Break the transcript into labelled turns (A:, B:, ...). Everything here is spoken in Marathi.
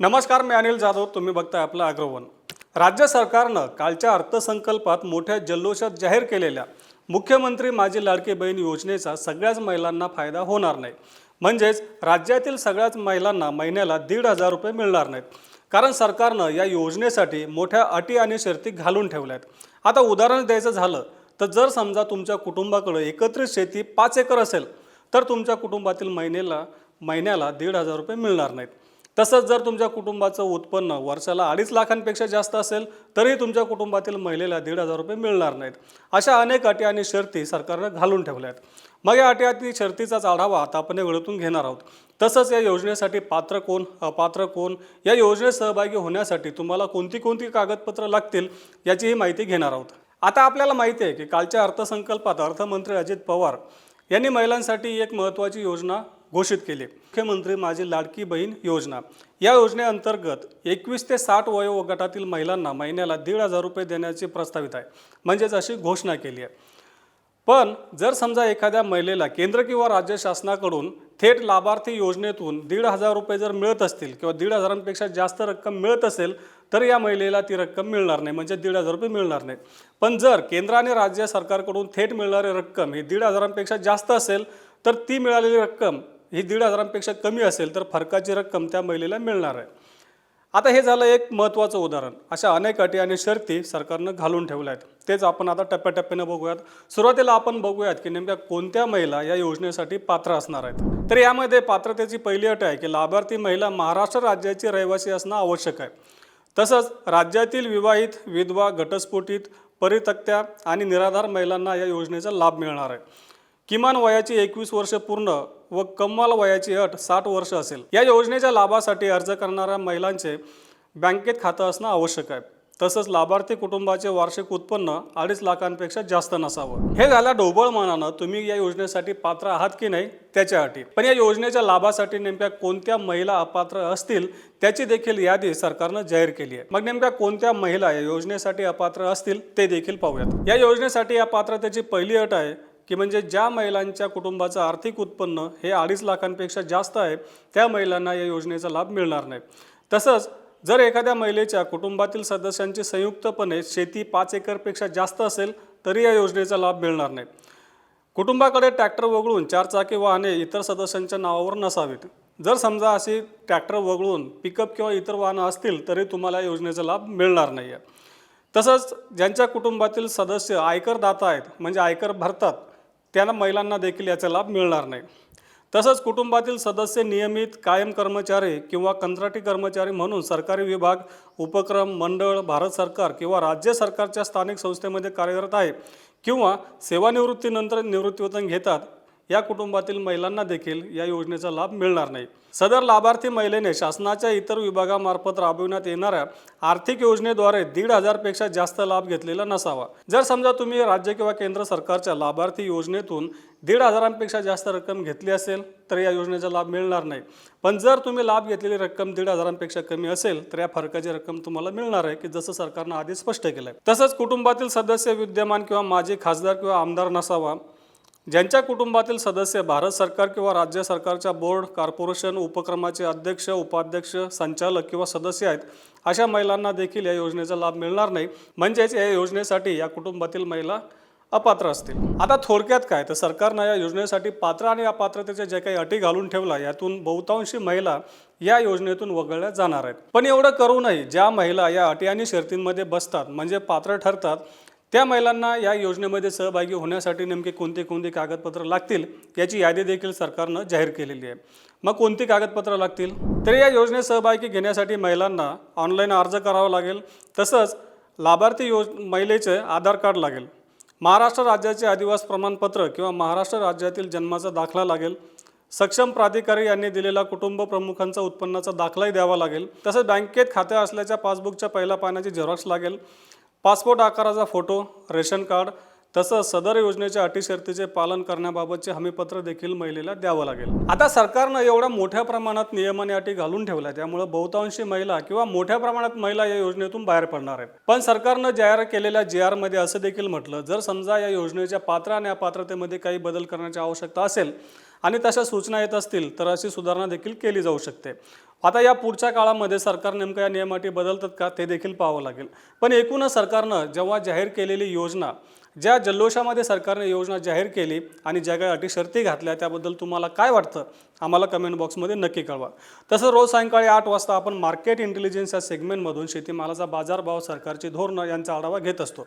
A: नमस्कार मी अनिल जाधव. तुम्ही बघताय आपलं अग्रवन. राज्य सरकारनं कालच्या अर्थसंकल्पात मोठ्या जल्लोषात जाहीर केलेल्या मुख्यमंत्री माझी लाडकी बहीण योजनेचा सगळ्याच महिलांना फायदा होणार नाही. म्हणजेच राज्यातील सगळ्याच महिलांना महिन्याला दीड हजार रुपये मिळणार नाहीत. कारण सरकारनं या योजनेसाठी मोठ्या अटी आणि शर्ती घालून ठेवल्या आहेत आता उदाहरण द्यायचं झालं तर जर समजा तुमच्या कुटुंबाकडं एकत्रित शेती पाच एकर असेल तर तुमच्या कुटुंबातील महिन्याला महिन्याला दीड हजार रुपये मिळणार नाहीत. तसंच जर तुमच्या कुटुंबाचं उत्पन्न वर्षाला अडीच लाखांपेक्षा जास्त असेल तरी तुमच्या कुटुंबातील महिलेला दीड हजार रुपये मिळणार नाहीत. अशा अनेक अटी आणि शर्ती सरकारनं घालून ठेवल्या आहेत मग या अटी आणि शर्तीचाच आढावा आता आपण या वेळेतून घेणार आहोत. तसंच या योजनेसाठी पात्र कोण अपात्र कोण या योजनेत सहभागी होण्यासाठी तुम्हाला कोणती कोणती कागदपत्र लागतील याचीही माहिती घेणार आहोत. आता आपल्याला माहिती आहे की कालच्या अर्थसंकल्पात अर्थमंत्री अजित पवार यांनी महिलांसाठी एक महत्त्वाची योजना घोषित केले. मुख्यमंत्री माझी लाडकी बहीण योजना. या योजनेअंतर्गत एकवीस ते साठ वयोगटातील महिलांना महिन्याला दीड हजार रुपये देण्याचे प्रस्तावित आहे. म्हणजेच अशी घोषणा केली आहे. पण जर समजा एखाद्या महिलेला केंद्र किंवा राज्य शासनाकडून थेट लाभार्थी योजनेतून दीड हजार रुपये जर मिळत असतील किंवा दीड हजारांपेक्षा जास्त रक्कम मिळत असेल तर या महिलेला ती रक्कम मिळणार नाही. म्हणजे दीड हजार रुपये मिळणार नाही. पण जर केंद्र आणि राज्य सरकारकडून थेट मिळणारी रक्कम ही दीड हजारांपेक्षा जास्त असेल तर ती मिळालेली रक्कम ही दीड हजारांपेक्षा कमी असेल तर फरकाची रक्कम त्या महिलेला मिळणार आहे. आता हे झालं एक महत्त्वाचं उदाहरण. अशा अनेक अटी आणि शर्ती सरकारनं घालून ठेवल्या आहेत. तेच आपण आता टप्प्याटप्प्यानं बघूयात. सुरुवातीला आपण बघूयात की नेमक्या कोणत्या महिला या योजनेसाठी पात्र असणार आहेत. तर यामध्ये पात्रतेची पहिली अट आहे की लाभार्थी महिला महाराष्ट्र राज्याची रहिवासी असणं आवश्यक आहे. तसंच राज्यातील विवाहित विधवा घटस्फोटित परितक्त्या आणि निराधार महिलांना या योजनेचा लाभ मिळणार आहे. किमान वयाची एकवीस वर्ष पूर्ण व कमाल वयाची अट साठ वर्ष असेल. या योजनेच्या लाभासाठी अर्ज करणाऱ्या महिलांचे बँकेत खातं असणं आवश्यक आहे. तसंच लाभार्थी कुटुंबाचे वार्षिक उत्पन्न अडीच लाखांपेक्षा जास्त नसावं. हे झाल्या ढोबळ मनानं तुम्ही या योजनेसाठी पात्र आहात की नाही त्याच्या अटी. पण या योजनेच्या लाभासाठी नेमक्या कोणत्या महिला अपात्र असतील त्याची देखील यादी सरकारनं जाहीर केली आहे. मग नेमक्या कोणत्या महिला या योजनेसाठी अपात्र असतील ते देखील पाहूयात. या योजनेसाठी या पात्रतेची पहिली अट आहे की म्हणजे ज्या महिलांच्या कुटुंबाचं आर्थिक उत्पन्न हे अडीच लाखांपेक्षा जास्त आहे त्या महिलांना या योजनेचा लाभ मिळणार नाही. तसंच जर एखाद्या महिलेच्या कुटुंबातील सदस्यांची संयुक्तपणे शेती पाच एकरपेक्षा जास्त असेल तरी या योजनेचा लाभ मिळणार नाही. कुटुंबाकडे ट्रॅक्टर वगळून चारचाकी वाहने इतर सदस्यांच्या नावावर नसावीत. जर समजा अशी ट्रॅक्टर वगळून पिकअप किंवा इतर वाहनं असतील तरी तुम्हाला या योजनेचा लाभ मिळणार नाही आहे तसंच ज्यांच्या कुटुंबातील सदस्य आयकरदाता आहेत म्हणजे आयकर भरतात त्यांना महिलांना देखील याचा लाभ मिळणार नाही. तसंच कुटुंबातील सदस्य नियमित कायम कर्मचारी किंवा कंत्राटी कर्मचारी म्हणून सरकारी विभाग उपक्रम मंडळ भारत सरकार किंवा राज्य सरकारच्या स्थानिक संस्थेमध्ये कार्यरत आहे किंवा सेवानिवृत्तीनंतर निवृत्तीवेतन घेतात. या कुटुंबातील महिलांना देखील या योजनेचा लाभ मिळणार नाही. सदर लाभार्थी महिलेने शासनाच्या इतर विभागामार्फत राबविण्यात येणाऱ्या आर्थिक योजनेद्वारे दीड हजारपेक्षा जास्त लाभ घेतलेला नसावा. जर समजा तुम्ही राज्य किंवा केंद्र सरकारच्या लाभार्थी योजनेतून दीड हजारांपेक्षा जास्त रक्कम घेतली असेल तर या योजनेचा लाभ मिळणार नाही. पण जर तुम्ही लाभ घेतलेली रक्कम दीड हजारांपेक्षा कमी असेल तर या फरकाची रक्कम तुम्हाला मिळणार आहे की जसं सरकारनं आधी स्पष्ट केलं आहे तसंच कुटुंबातील सदस्य विद्यमान किंवा माजी खासदार किंवा आमदार नसावा ज्यांच्या कुटुंबातील सदस्य भारत सरकार किंवा राज्य सरकारच्या बोर्ड कॉर्पोरेशन उपक्रमाचे अध्यक्ष उपाध्यक्ष संचालक किंवा सदस्य आहेत अशा महिलांना देखील या योजनेचा लाभ मिळणार नाही. म्हणजेच या योजनेसाठी या कुटुंबातील महिला अपात्र असतील. आता थोडक्यात काय? तर सरकारनं या योजनेसाठी पात्र आणि अपात्रतेच्या जे काही अटी घालून ठेवला यातून बहुतांशी महिला या योजनेतून वगळल्या जाणार आहेत. पण एवढं करूनही ज्या महिला या अटी आणि शर्तींमध्ये बसतात म्हणजे पात्र ठरतात त्या महिलांना या योजनेमध्ये सहभागी होण्यासाठी नेमके कोणते कोणते कागदपत्र लागतील याची यादी देखील सरकारनं जाहीर केलेली आहे. मग कोणती कागदपत्र लागतील? तर या योजनेत सहभागी घेण्यासाठी महिलांना ऑनलाईन अर्ज करावा लागेल. तसंच लाभार्थी योज महिलेचे आधार कार्ड लागेल. महाराष्ट्र राज्याचे आदिवास प्रमाणपत्र किंवा महाराष्ट्र राज्यातील जन्माचा दाखला लागेल. सक्षम प्राधिकारी यांनी दिलेला कुटुंब प्रमुखांचा उत्पन्नाचा दाखलाही द्यावा लागेल. तसंच बँकेत खाते असल्याच्या पासबुकच्या पहिल्या पाण्याची झेरॉक्स लागेल. पासपोर्ट आकाराचा फोटो रेशन कार्ड तसंच सदर योजनेच्या अटी शर्तीचे पालन करण्याबाबतचे हमीपत्र देखील महिलेला द्यावं लागेल. आता सरकारनं एवढ्या मोठ्या प्रमाणात नियमाने अटी घालून ठेवल्या त्यामुळे बहुतांशी महिला किंवा मोठ्या प्रमाणात महिला या योजनेतून बाहेर पडणार आहेत. पण सरकारनं जाहीर केलेल्या जे आरमध्ये असं देखील म्हटलं जर समजा या योजनेच्या पात्र आणि अपात्रतेमध्ये काही बदल करण्याची आवश्यकता असेल आणि तशा सूचना येत असतील तर अशी सुधारणा देखील केली जाऊ शकते. आता या पुढच्या काळामध्ये सरकार नेमकं या नियमाटी बदलतात का ते देखील पाहावं लागेल. पण एकूणच सरकारनं जेव्हा जाहीर केलेली योजना ज्या जल्लोषामध्ये सरकारने योजना जाहीर केली आणि ज्या काही अटी शर्ती घातल्या त्याबद्दल तुम्हाला काय वाटतं? आम्हाला कमेंट बॉक्समध्ये नक्की कळवा. तसं रोज सायंकाळी आठ वाजता आपण मार्केट इंटेलिजन्स या सेगमेंटमधून शेतीमालाचा बाजारभाव सरकारची धोरणं यांचा आढावा घेत असतो.